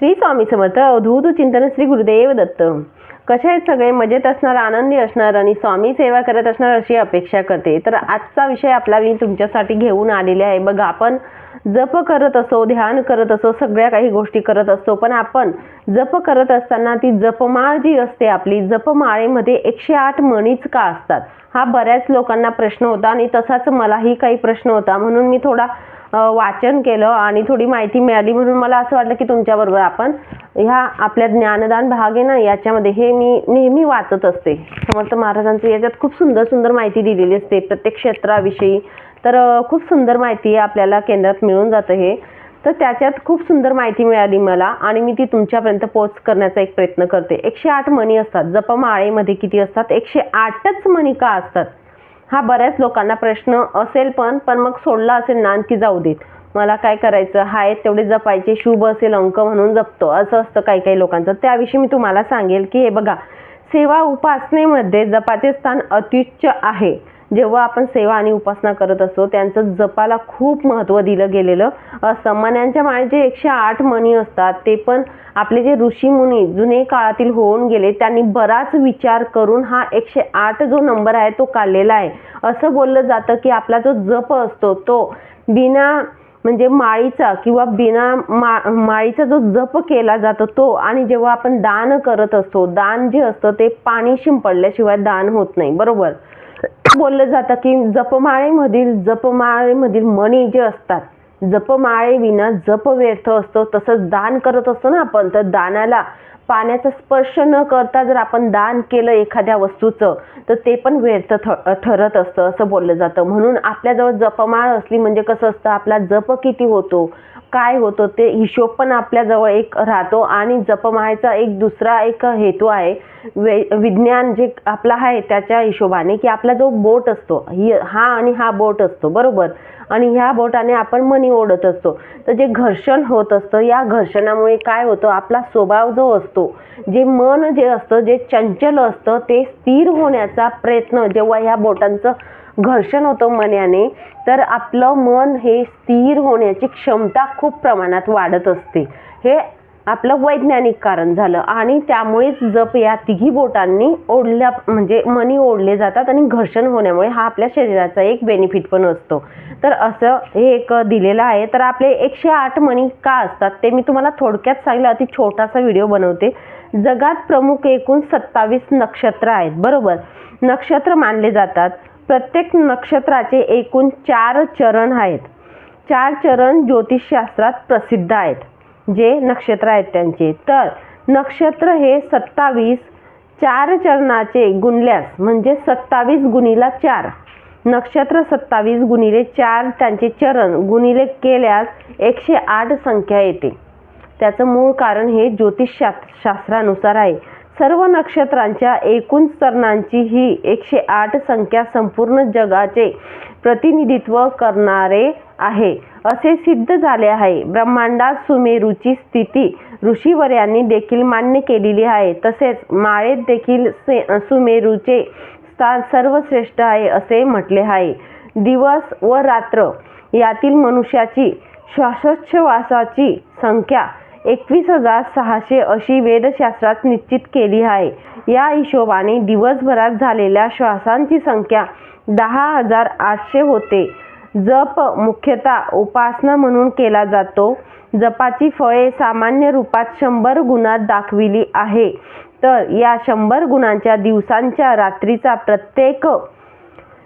श्री स्वामी समर्थ अवधूत चिंतन श्री गुरुदेव दत्त. कसे आहेत सगळे? मजेत असणार आनंदी असणार आणि स्वामी सेवा करत असणार अशी अपेक्षा करते. तर आजचा विषय आपला मी तुमच्यासाठी घेऊन आलेले आहे. बघा आपण जप करत असो ध्यान करत असो सगळ्या काही गोष्टी करत असतो पण आपण जप करत असताना ती जपमाळ जी असते आपली जपमाळेमध्ये एकशे आठ मणीच का असतात? हा बऱ्याच लोकांना प्रश्न होता आणि तसाच मलाही काही प्रश्न होता. म्हणून मी थोडा वाचन केलं आणि थोडी माहिती मिळाली म्हणून मला असं वाटलं की तुमच्याबरोबर आपण ह्या आपल्या ज्ञानदान भाग आहे ना याच्यामध्ये हे मी नेहमी वाचत असते. समर्थ महाराजांचं याच्यात खूप सुंदर सुंदर माहिती दिलेली असते. प्रत्येक क्षेत्राविषयी तर खूप सुंदर माहिती आपल्याला केंद्रात मिळून जातं हे. तर त्याच्यात खूप सुंदर माहिती मिळाली मला आणि मी ती तुमच्यापर्यंत पोच करण्याचा एक प्रयत्न करते. एकशे आठ मणी असतात. जपमाळेमध्ये किती असतात? एकशे आठच मणी का असतात. हा बऱ्याच लोकांना प्रश्न असेल पण पण मग सोडला असेल ना आणखी जाऊ देत. मला काय करायचं? हाय तेवढे जपायचे शुभ असेल अंक म्हणून जपतो. असं असतं काही काही लोकांचं. त्याविषयी मी तुम्हाला सांगेल की हे बघा सेवा उपासनेमध्ये जपाचे स्थान अत्युच्च आहे. जेव्हा आपण सेवा आणि उपासना करत असतो त्यांचं जपाला खूप महत्त्व दिलं गेलेलं. असतं माळे जे एकशे आठ मणी असतात ते पण आपले जे ऋषीमुनी जुने काळातील होऊन गेले त्यांनी बराच विचार करून हा एकशे आठ जो नंबर आहे तो काढलेला आहे. असं बोललं जातं की आपला जो जप असतो तो बिना म्हणजे माळीचा किंवा बिना मा माळीचा जो जप केला जातो तो आणि जेव्हा आपण दान करत असतो दान जे असतं ते पाणी शिंपडल्याशिवाय दान होत नाही. बरोबर? बोललं जातं की जपमाळेमधील जपमाळेमधील मणी जे असतात जपमाळे विना जप व्यर्थ असतो तसंच दान करत असतो ना आपण तर दानाला पाण्याचा स्पर्श न करता जर आपण दान केलं एखाद्या वस्तूचं तर ते पण व्यर्थ ठ ठरत असतं असं बोललं जातं. म्हणून आपल्याजवळ जपमाळ असली म्हणजे कसं असतं आपला जप किती होतो काय होतं ते हिशोब पण आपल्याजवळ एक राहतो. आणि जपमाळेचा एक दुसरा एक हेतू आहे वे विज्ञान जे आपला आहे त्याच्या हिशोबाने की आपला जो बोट असतो ही हा आणि हा बोट असतो बरोबर? आणि ह्या बोटाने आपण मनी ओढत असतो. तर जे घर्षण होत असतं या घर्षणामुळे काय होतं आपला स्वभाव जो असतो जे मन जे असतं जे चंचल असतं ते स्थिर होण्याचा प्रयत्न जेव्हा ह्या बोटांचं घर्षण होतं मन्याने तर आपलं मन हे स्थिर होण्याची क्षमता खूप प्रमाणात वाढत असते. हे आपलं वैज्ञानिक कारण झालं. आणि त्यामुळेच जप या तिघी बोटांनी ओढल्या म्हणजे मनी ओढले जातात आणि घर्षण होण्यामुळे हा आपल्या शरीराचा एक बेनिफिट पण असतो. तर असं हे एक दिलेलं आहे. तर आपले एकशे आठ मणी का असतात ते मी तुम्हाला थोडक्यात सांगितलं अति छोटासा व्हिडिओ बनवते. जगात प्रमुख एकूण सत्तावीस नक्षत्र आहेत. बरोबर? नक्षत्र मानले जातात. प्रत्येक नक्षत्राचे एकूण चार चरण आहेत. चार चरण ज्योतिषशास्त्रात प्रसिद्ध आहेत. जे नक्षत्र आहेत त्यांचे. तर नक्षत्र हे सत्तावीस चार चरणाचे गुणल्यास म्हणजे सत्तावीस गुणीला चार. नक्षत्र सत्तावीस गुणिले चार त्यांचे चरण गुणिले केल्यास एकशे आठ संख्या येते. त्याचं मूळ कारण हे ज्योतिषशास्त्र शास्त्रानुसार आहे. सर्व नक्षत्रांच्या एकूण चरणांची ही एकशे आठ संख्या संपूर्ण जगाचे प्रतिनिधित्व करणारे आहे. असे सिद्ध झाले आहे. ब्रह्मांडात सुमेरूची स्थिती ऋषीवर्यांनी देखील मान्य केलेली आहे. तसेच माळेत देखील से सुमेरूचे स्थान सर्वश्रेष्ठ आहे असे म्हटले आहे. दिवस व रात्र यातील मनुष्याची श्वासोच्छवासाची संख्या एकवीस हजार सहाशे अशी वेदशास्त्रात निश्चित केली आहे. या हिशोबाने दिवसभरात झालेल्या श्वासांची संख्या दहा हजार आठशे होते. जप मुख्यतः उपासना म्हणून केला जातो. जपाची फळे सामान्य रूपात शंभर गुणात दाखविली आहे. तर या शंभर गुणांच्या दिवसांच्या रात्रीचा प्रत्येक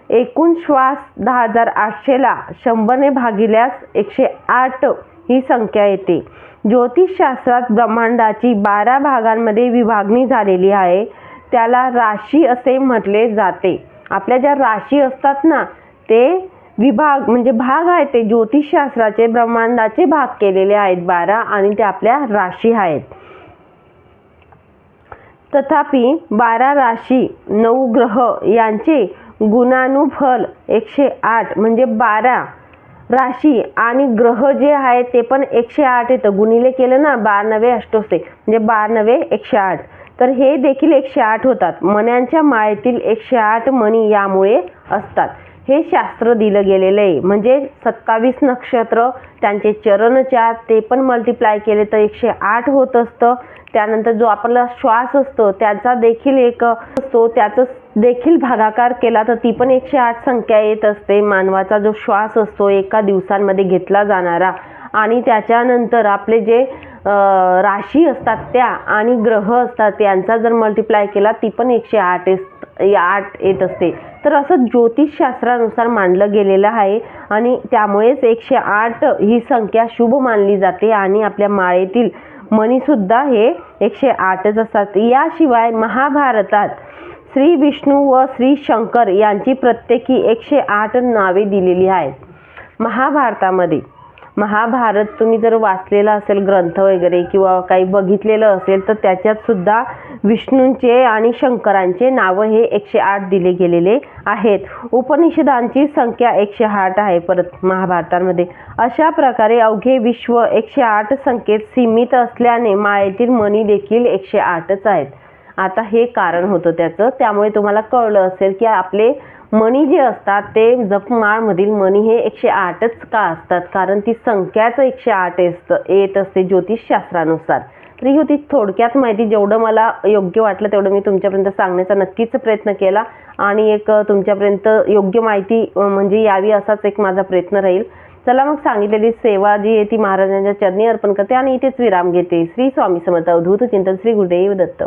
एकूण श्वास दहा हजार आठशेला शंभरने भागिल्यास एकशे आठ ही संख्या येते. ज्योतिषशास्त्रात ब्रह्मांडाची बारा भागांमध्ये विभागणी झालेली आहे. त्याला राशी असे म्हटले जाते. आपल्या ज्या राशी असतात ना ते विभाग म्हणजे भाग आहेत ते ज्योतिषशास्त्राचे ब्रह्मांडाचे भाग केलेले आहेत बारा आणि ते आपल्या राशी आहेत. तथापि बारा राशी नऊ ग्रह यांचे गुणानुफल एकशे आठ म्हणजे बारा राशी आणि ग्रह जे आहे ते पण एकशे आठ येतं गुणिले केलं ना बार नवे अष्टोसे म्हणजे बार नवे एकशे आठ. तर हे देखील एकशे आठ होतात. मण्यांच्या माळेतील एकशे आठ मणी यामुळे असतात. हे शास्त्र दिलं गेलेलं आहे. म्हणजे सत्तावीस नक्षत्र त्यांचे चरणचार ते पण मल्टिप्लाय केले तर एकशे आठ होत असतं. त्यानंतर जो आपला श्वास असतो त्याचा देखील एक असतो. त्याचं देखील भागाकार केला तर ती पण एकशे आठ संख्या येत असते. मानवाचा जो श्वास असतो एका दिवसांमध्ये घेतला जाणारा. आणि त्याच्यानंतर आपले जे राशी असतात त्या आणि ग्रह असतात त्यांचा जर मल्टिप्लाय केला ती पण एकशे आठ आठ येत असते. तर असं ज्योतिषशास्त्रानुसार मानलं गेलेलं आहे आणि त्यामुळेच एकशे आठ ही संख्या शुभ मानली जाते आणि आपल्या माळेतील मणीसुद्धा हे एकशे आठच असतात. याशिवाय महाभारतात श्री विष्णू व श्री शंकर यांची प्रत्येकी एकशे आठ नावे दिलेली आहेत. महाभारतामध्ये महाभारत तुम्ही जर वाचलेला असेल ग्रंथ वगैरे किंवा काही बघितलेलं असेल तर त्याच्यात सुद्धा विष्णूंचे आणि शंकरांचे नावं हे एकशे आठ दिले गेलेले आहेत. उपनिषदांची संख्या एकशे आठ आहे परत महाभारतामध्ये. अशा प्रकारे अवघे विश्व एकशे आठ संख्येत सीमित असल्याने माळेतील मणी देखील एकशे आठच आहेत. आता हे कारण होतं त्याचं. त्यामुळे तुम्हाला कळलं असेल की आपले मणी जे असतात ते जपमाळमधील मणी हे एकशे आठच का असतात? कारण ती संख्याच एकशे आठ असतं येत असते ज्योतिषशास्त्रानुसार. तर ही होती थोडक्यात माहिती. जेवढं मला योग्य वाटलं तेवढं मी तुमच्यापर्यंत सांगण्याचा नक्कीच प्रयत्न केला. आणि एक तुमच्यापर्यंत योग्य माहिती म्हणजे यावी असाच एक माझा प्रयत्न राहील. चला मग सांगितलेली सेवा जी आहे ती महाराजांच्या चरणी अर्पण करते आणि इथेच विराम घेते. श्री स्वामी समर्थ. अवधूत चिंतन श्री गुरुदेव दत्त.